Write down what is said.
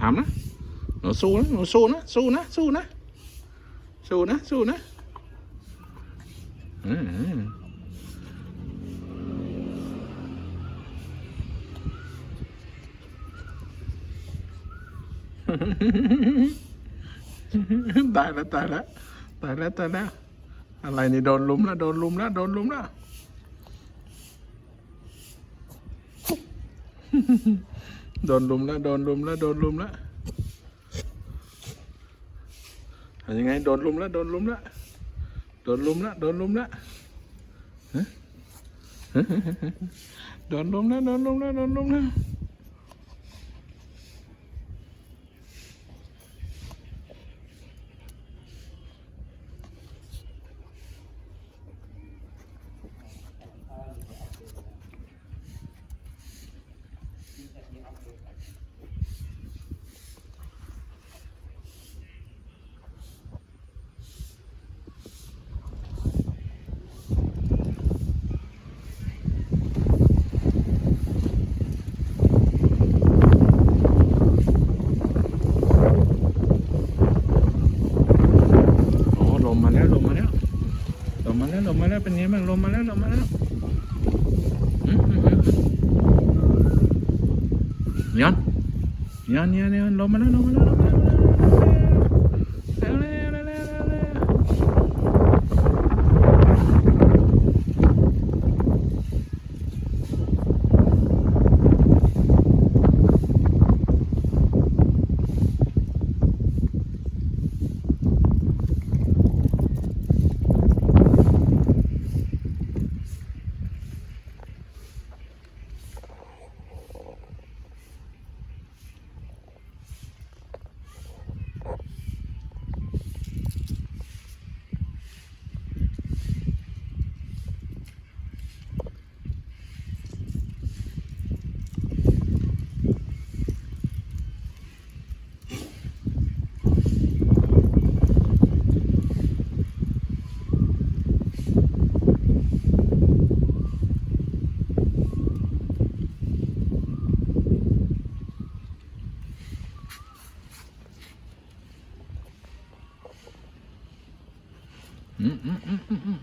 ทำนะหนูสู้นะหนูสู้นะสู้นะสู้นะสู้นะสู้นะตายแล้วตายแล้วตายแล้วตายแล้วอะไรนี่โดนลุมแล้วโดนลุมแล้วโดนลุมแล้ว โดนลุมแล้วโดนลุมแล้วโดนลุมแล้วยังไงโดนลุมแล้วโดนลุมแล้วโดนลุมแล้วโดนลุมแล้วฮะโดนลุมแล้วโดนลุมแล้วโดนลุมแล้ว ลมมาแล้วลมมาแล้วลมมาแล้วเป็นไงบ้างลมมาแล้วลมมาแล้วอืมอืมอืม ย้อนย้อนย้อนย้อนลมมาแล้วลมมาแล้วลมมาแล้วเร็วเร็วเร็วเร็วเร็วเร็ว อืมอืมอืมอืม